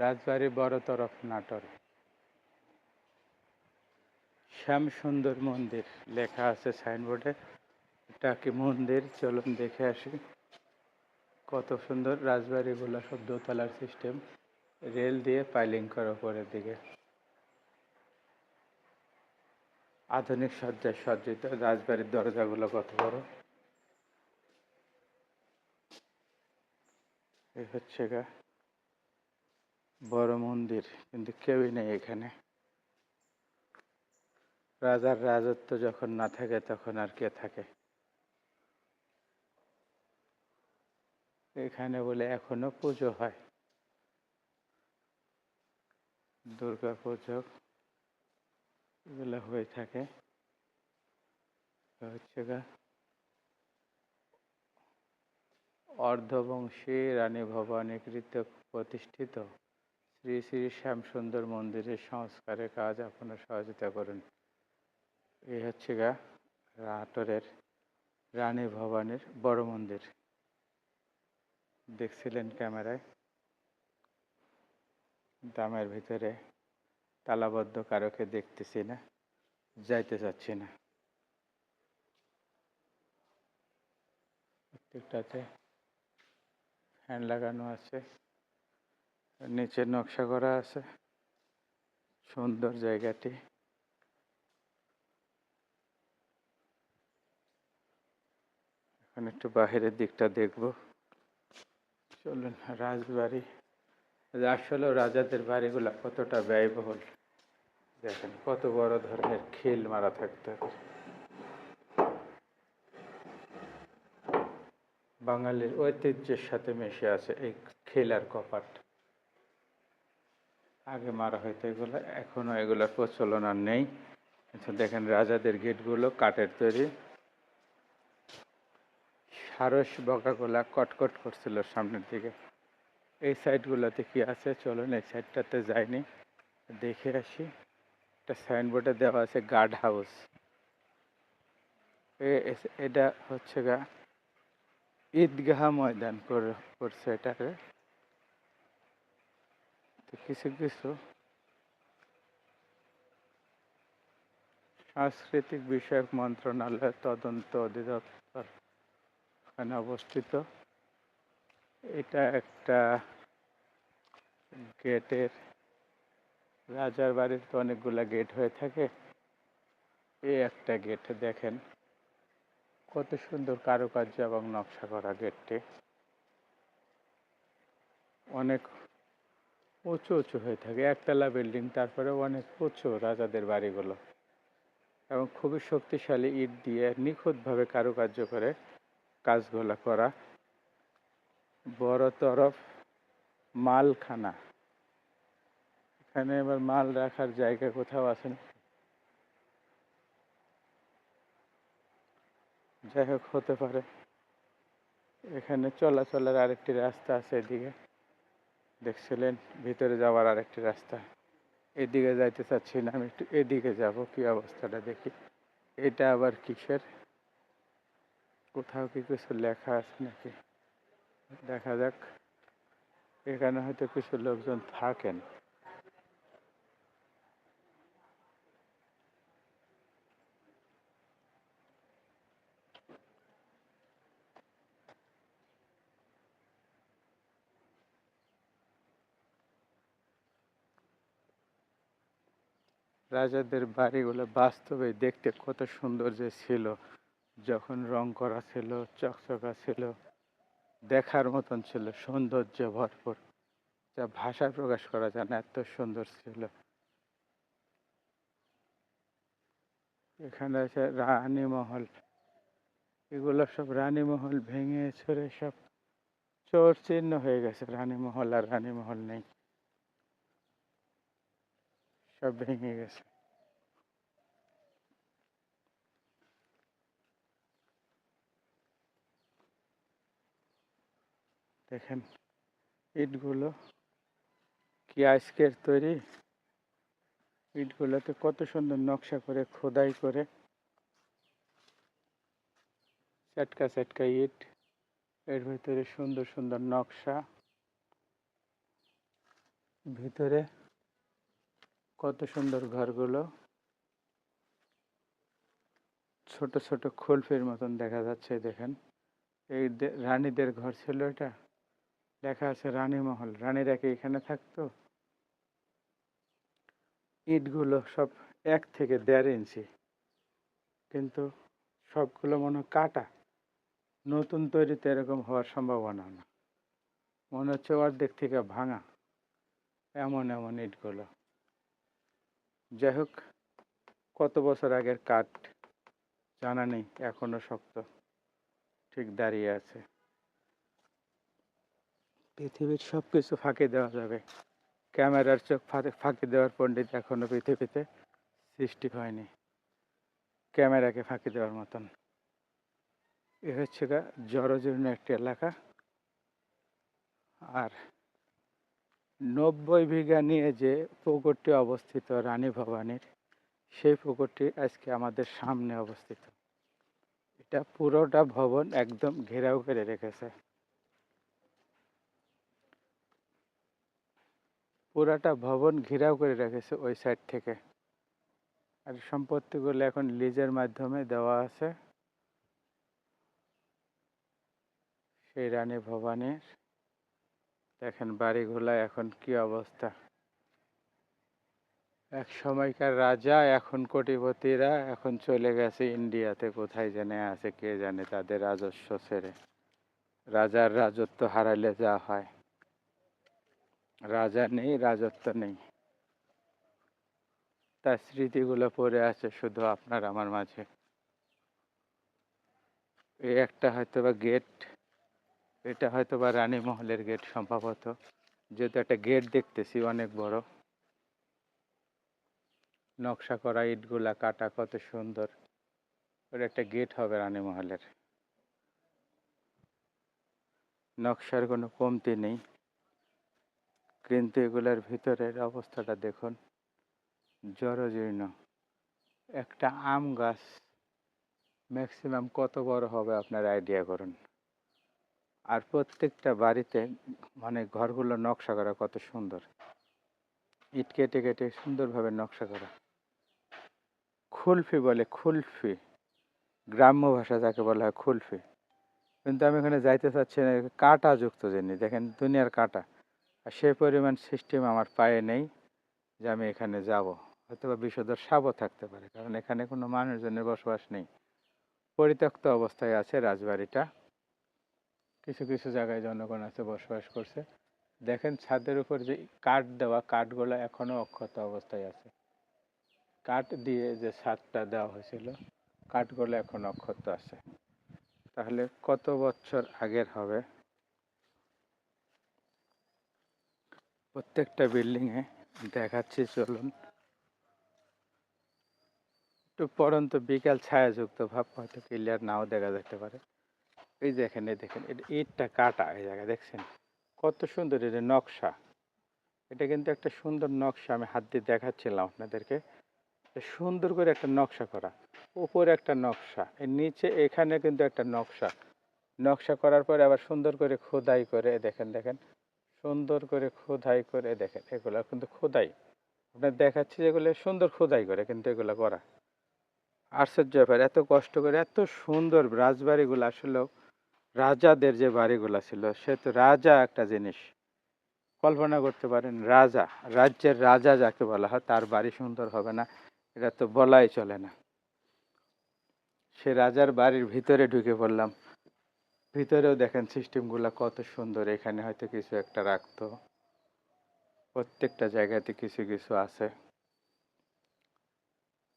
রাজবাড়ি বড় তরফ নাটোর শ্যাম সুন্দর মন্দির লেখা আছে সাইনবোর্ডে। এটা কি মন্দির? চলুন দেখে আসি। কত সুন্দর রাজবাড়িগুলো, সব দোতলার সিস্টেম। রেল দিয়ে পাইলিং করা উপরের দিকে। আধুনিক সজ্জায় সজ্জিত রাজবাড়ির দরজাগুলো কত বড়। এই হচ্ছে গা। বড় মন্দির, কিন্তু কেউই নেই এখানে। রাজার রাজত্ব যখন না থাকে, তখন আর কে থাকে? এখানে বলে এখনও পুজো হয়। দুর্গা পুজো এগুলো হয়ে থাকে। হচ্ছে গা অর্ধবংশী রানী ভবানী কৃত প্রতিষ্ঠিত। শ্রী শ্রী শ্যামসুন্দর মন্দিরের সংস্কারের কাজ আপনারা সহযোগিতা করুন। এই হচ্ছে গা নাটোরের রানী ভবানীর বড় মন্দির। দেখছিলেন ক্যামেরায়? দামের ভিতরে তালাবদ্ধ কারোকে দেখতেছি না, যাইতে চাচ্ছি না। প্রত্যেকটাতে ফ্যান লাগানো আছে। নিচে নকশা করা আছে। সুন্দর জায়গাটি। এখন একটু বাহিরের দিকটা দেখব। চলুন, রাজবাড়ি। আসলে রাজাদের বাড়িগুলা কতটা ব্যয়বহুল। দেখেন, কত বড় ধরনের খিল মারা থাকতো বাঙালির ঐতিহ্যের সাথে মিশে আছে এই খিল আর কপাট। আগে মারা হয়তো এগুলো, এখনও এগুলোর প্রচলন আর নেই। দেখেন রাজাদের গেটগুলো, কাঠের তৈরি। সারস বকাগুলা কটকট করছিল সামনের দিকে। এই সাইডগুলোতে কি আছে? চলুন, এই সাইডটাতে যাইনি। দেখে আসি। একটা সাইনবোর্ডে দেওয়া আছে, গার্ড হাউস। এটা হচ্ছে গা, ঈদগাহ ময়দান করে, করছে এটাকে। তো কিছু কিছু সাংস্কৃতিক বিষয়ক মন্ত্রণালয়ের তদন্ত অধিদপ্তর এখানে অবস্থিত। এটা একটা গেটের, রাজার বাড়ির তো অনেকগুলা গেট হয়ে থাকে। এই একটা গেট দেখেন, কত সুন্দর কারুকার্য এবং নকশা করা গেটটি। অনেক উঁচু উঁচু হয়ে থাকে। একতলা বিল্ডিং তারপরে অনেক উঁচু রাজাদের বাড়িগুলো। এবং খুবই শক্তিশালী ইট দিয়ে নিখুঁতভাবে কারুকার্য করে কাজগুলো করা। বড় তরফ মালখানা। এখানে এবার মাল রাখার জায়গা কোথাও আছে না? যাই হোক, হতে পারে। এখানে চলাচলের আরেকটি রাস্তা আছে এদিকে। দেখছিলেন, ভিতরে যাওয়ার আরেকটি রাস্তা। এদিকে যাইতে চাচ্ছি না আমি একটু এদিকে যাব, কি অবস্থাটা দেখি। এটা আবার কিসের? কোথাও কি কিছু লেখা আছে নাকি? দেখা যাক। এখানে হয়তো কিছু লোকজন থাকেন। রাজাদের বাড়িগুলো বাস্তবে দেখতে কত সুন্দর যে ছিল। যখন রং করা ছিল, চকচকা ছিল, দেখার মতন ছিল, সৌন্দর্য ভরপুর। যা ভাষায় প্রকাশ করা যায় না, এত সুন্দর ছিল। এখানে আছে রানী মহল এগুলো সব রানী মহল ভেঙে ছড়ে সব চোর চিহ্ন হয়ে গেছে। রানী মহল আর রানী মহল নেই। সব ভেঙে গেছে। দেখেন, ইটগুলো কি আজকের তৈরি? ইটগুলোতে কত সুন্দর নকশা করে, খোদাই করে। চাটকা চাটকা ইট, এর ভিতরে সুন্দর সুন্দর নকশা। ভিতরে কত সুন্দর ঘরগুলো। ছোট ছোট খুলফির মতন দেখা যাচ্ছে, দেখেন। এই রানীদের ঘর ছিল এটা। লেখা আছে রানী মহল রানীরা কি এখানে থাকতো? ইটগুলো সব এক থেকে দেড় ইঞ্চি। কিন্তু সবগুলো মনে কাটা। নতুন তৈরিতে এরকম হওয়ার সম্ভাবনা না। মনে হচ্ছে অর্ধেক থেকে ভাঙা। এমন এমন ইটগুলো। যাই হোক, কত বছর আগের কাঠ? জানা নেই, এখনও শক্ত। ঠিক দাঁড়িয়ে আছে। পৃথিবীর সব কিছু ফাঁকি দেওয়া যাবে। ক্যামেরার চোখ ফাঁকি দেওয়ার পণ্ডিত এখনও পৃথিবীতে সৃষ্টি হয়নি। ক্যামেরাকে ফাঁকি দেওয়ার মতন। এ হচ্ছে জরজীর্ণ একটি এলাকা। আর নব্বই বিঘা নিয়ে যে পুকুরটি অবস্থিত, রানী ভবানীর, সেই পুকুরটি আজকে আমাদের সামনে অবস্থিত। এটা পুরোটা ভবন একদম ঘেরাও করে রেখেছে। পুরাটা ভবন ঘেরাও করে রেখেছে ওই সাইড থেকে। আর সম্পত্তিগুলো এখন লিজের মাধ্যমে দেওয়া আছে। সেই রানী ভবানীর। দেখেন বাড়িগুলা এখন কি অবস্থা। এক সময়কার রাজা, এখন কোটিপতিরা, এখন চলে গেছে ইন্ডিয়াতে, কোথায় জানে আছে কে জানে তাদের রাজস্ব ছেড়ে। রাজার রাজত্ব হারালে যা হয়। রাজা নেই, রাজত্ব নেই। তার স্মৃতিগুলো পড়ে আছে শুধু আপনার, আমার মাঝে। এই একটা হয়তো বা গেট এটা হয়তো বা রানী মহলের গেট সম্ভবত। যেহেতু একটা গেট দেখতেছি, অনেক বড়। নকশা করা ইটগুলা কাটা কত সুন্দর। ওর একটা গেট হবে রানী মহলের। নকশার কোনো কমতি নেই। কিন্তু এগুলোর ভিতরের অবস্থাটা দেখুন। জরজীর্ণ একটা আম গাছ। ম্যাক্সিমাম কত বড় হবে আপনার আইডিয়া করুন। আর প্রত্যেকটা বাড়িতে মানে ঘরগুলো নকশা করা কত সুন্দর। ইট কেটে কেটে সুন্দরভাবে নকশা করা। খুলফি বলে খুলফি। গ্রাম্য ভাষা যাকে বলা হয় খুলফি। কিন্তু আমি এখানে যাইতে চাচ্ছি না কাঁটা যুক্ত জিনিস। দেখেন দুনিয়ার কাঁটা। আর সেই পরিমাণ সিস্টেম আমার পায়ে নেই যে আমি এখানে যাব। হয়তো বা বিষধর সাপও থাকতে পারে, কারণ এখানে কোনো মানুষজনের বসবাস নেই। পরিত্যক্ত অবস্থায় আছে রাজবাড়িটা। কিছু কিছু জায়গায় জনগণ আছে, বসবাস করছে। দেখেন ছাদের উপর যে কাঠ দেওয়া, কাঠগুলো এখনও অক্ষত অবস্থায় আছে। কাঠ দিয়ে যে ছাদটা দেওয়া হয়েছিল, কাঠগুলো এখন অক্ষত আছে। তাহলে কত বছর আগের হবে? প্রত্যেকটা বিল্ডিংয়ে দেখাচ্ছি, চলুন। একটু পরন্ত বিকাল ছায়াযুক্ত ভাব হয়তো ক্লিয়ার নাও দেখা যেতে পারে। এই দেখেন এই দেখেন এটা ইটটা কাটা এই জায়গায়, দেখছেন? কত সুন্দর এটা নকশা। এটা কিন্তু একটা সুন্দর নকশা, আমি হাত দিয়ে দেখাচ্ছিলাম আপনাদেরকে। সুন্দর করে একটা নকশা করা, উপরে একটা নকশা, এর নিচে এখানে কিন্তু একটা নকশা। নকশা করার পরে আবার সুন্দর করে খোদাই করে দেখেন দেখেন, সুন্দর করে খোদাই করে দেখেন, এগুলো কিন্তু খোদাই। আপনার দেখাচ্ছি যেগুলো সুন্দর খোদাই করে কিন্তু এগুলো করা। আশ্চর্য ব্যাপার, এত কষ্ট করে, এত সুন্দর রাজবাড়িগুলো আসলেও রাজাদের যে বাড়িগুলো ছিল, সে তো রাজা একটা জিনিস। কল্পনা করতে পারেন, রাজা, রাজ্যের রাজা যাকে বলা হয়, তার বাড়ি সুন্দর হবে না, এটা তো বলাই চলে না। সে রাজার বাড়ির ভিতরে ঢুকে পড়লাম। ভিতরেও দেখেন সিস্টেমগুলো কত সুন্দর, এখানে হয়তো কিছু একটা রাখতো। প্রত্যেকটা জায়গাতে কিছু কিছু আছে।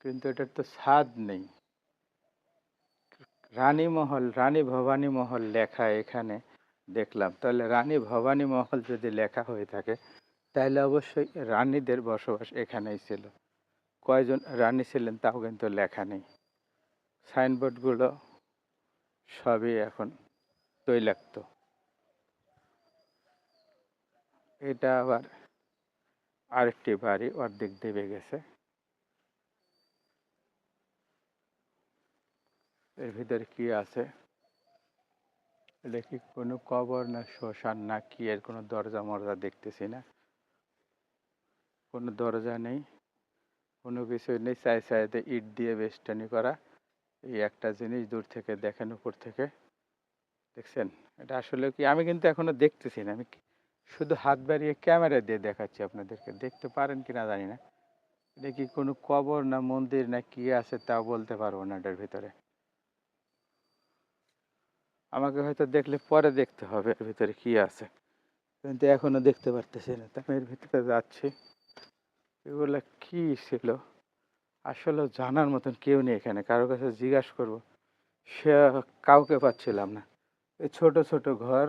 কিন্তু এটার তো স্বাদ নেই। রানী মহল, রানী ভবানী মহল লেখা এখানে দেখলাম। তাহলে রানী ভবানী মহল যদি লেখা হয়ে থাকে, তাহলে অবশ্যই রানীদের বসবাস এখানেই ছিল। কয়জন রানী ছিলেন তাও কিন্তু লেখা নেই। সাইনবোর্ডগুলো সবই এখন তৈলাক্ত। এটা আবার আরেকটি বাড়ি অর্ধেক দেবে গেছে। এর ভিতরে কি আছে? এটা কি কোনো কবর না শ্মশান না কি এর কোনো দরজা মরজা দেখতেছি না। কোনো দরজা নেই, কোনো কিছু নেই। চাই চাইতে ইট দিয়ে বেষ্টনী করা। এই একটা জিনিস দূর থেকে দেখেন, উপর থেকে। দেখছেন? এটা আসলে কি? আমি কিন্তু এখনও দেখতেছি না। আমি শুধু হাত বাড়িয়ে ক্যামেরা দিয়ে দেখাচ্ছি আপনাদেরকে। দেখতে পারেন কি না জানি না। এটা কি কোনো কবর না মন্দির না কি আছে তাও বলতে পারব না এটার ভিতরে। আমাকে হয়তো দেখলে পরে দেখতে হবে, এর ভিতরে কি আছে। কিন্তু এখনও দেখতে পারতেছি না আমি এর ভিতরে যাচ্ছি। এগুলো কি ছিল? আসলে জানার মতন কেউ নেই এখানে, কারও কাছে জিজ্ঞাসা করব, সে কাউকে পাচ্ছিলাম না। এই ছোট ছোট ঘর,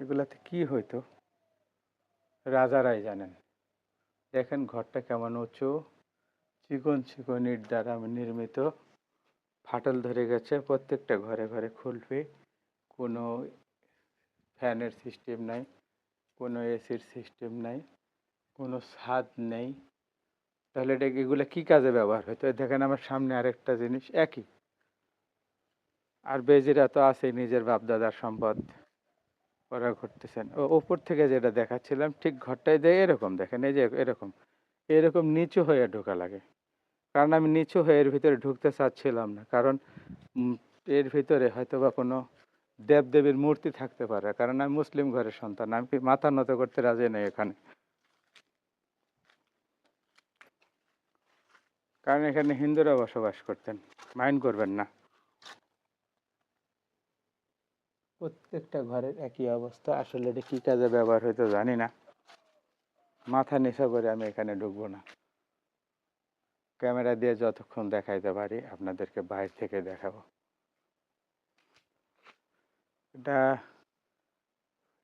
এগুলাতে কি হইতো? রাজারাই জানেন। দেখেন ঘরটা কেমন উঁচু, চিকন চিকন ইট দ্বারা নির্মিত। ফাটল ধরে গেছে, প্রত্যেকটা ঘরে ঘরে খুলবে। কোনো ফ্যানের সিস্টেম নাই, কোনো এসির সিস্টেম নাই, কোনো ছাদ নেই। তাহলে এটা এগুলো কী কাজে ব্যবহার হতো এই দেখেন আমার সামনে আরেকটা জিনিস, একই। আর বেজিরা তো আছে নিজের বাপদাদার সম্পদ। ওরা ঘুরতেছেন। ও উপর থেকে যেটা দেখাচ্ছিলাম, ঠিক ঘরটায় দিয়ে এরকম দেখেন, এই যে এরকম। এরকম নিচু হয়ে ঢোকা লাগে। কারণ আমি নিচু হয়ে এর ভিতরে ঢুকতে চাচ্ছিলাম না। কারণ এর ভিতরে হয়তো বা কোনো দেবদেবীর মূর্তি থাকতে পারে। কারণ আমি মুসলিম ঘরের সন্তান, আমি মাথা নত করতে রাজি নেই এখানে। কারণ এখানে হিন্দুরা বসবাস করতেন। মাইন্ড করবেন না। প্রত্যেকটা ঘরের একই অবস্থা। আসলে এটা কি কাজে ব্যবহার হয়তো জানি না। মাথা নিচা করে আমি এখানে ঢুকবো না। ক্যামেরা দিয়ে যতক্ষণ দেখাইতে পারি, আপনাদেরকে বাইরে থেকে দেখাবো। এটা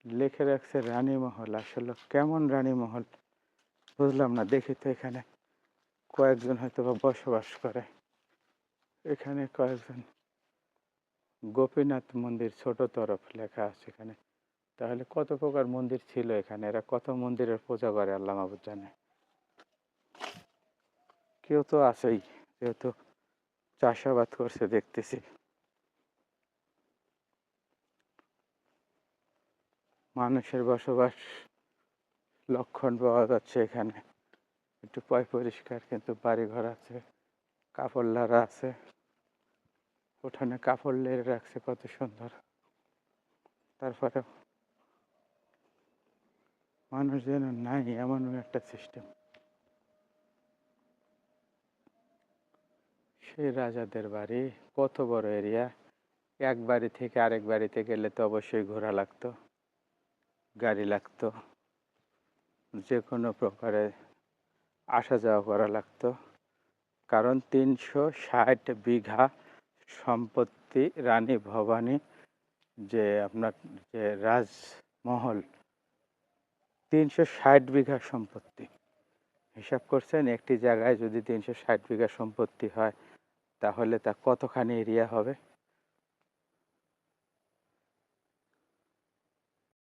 লিখে রাখছে রানীমহল আসলে কেমন রানীমহল বুঝলাম না, দেখি তো এখানে কয়েকজন হয়তো বা বসবাস করে। এখানে কয়েকজন গোপীনাথ মন্দির ছোট তরফ লেখা আছে এখানে। তাহলে কত প্রকার মন্দির ছিল এখানে? এরা কত মন্দিরের পূজা করে, আল্লাহ মাহবুদ জানে। কেউ তো আছেই যেহেতু চাষাবাদ করছে দেখতেছি। মানুষের বসবাস লক্ষণ পাওয়া যাচ্ছে এখানে। একটু পয় পরিষ্কার, কিন্তু বাড়ি ঘর আছে, কাপড় লারা আছে। উঠানে কাপড় লেড়ে রাখছে, কত সুন্দর। তারপরে মানুষ যেন নাই এমন একটা সিস্টেম সেই রাজাদের বাড়ি। কত বড় এরিয়া এক বাড়ি থেকে আরেক বাড়িতে গেলে তো অবশ্যই ঘোরা লাগতো, গাড়ি লাগতো যে কোনো প্রকারে আসা যাওয়া করা লাগতো। কারণ তিনশো ষাট বিঘা সম্পত্তি, রানী ভবানী, যে আপনার যে রাজমহল, তিনশো ষাট বিঘা সম্পত্তি। হিসাব করছেন, একটি জায়গায় যদি তিনশো ষাট বিঘা সম্পত্তি হয় তাহলে তা কতখানি এরিয়া হবে?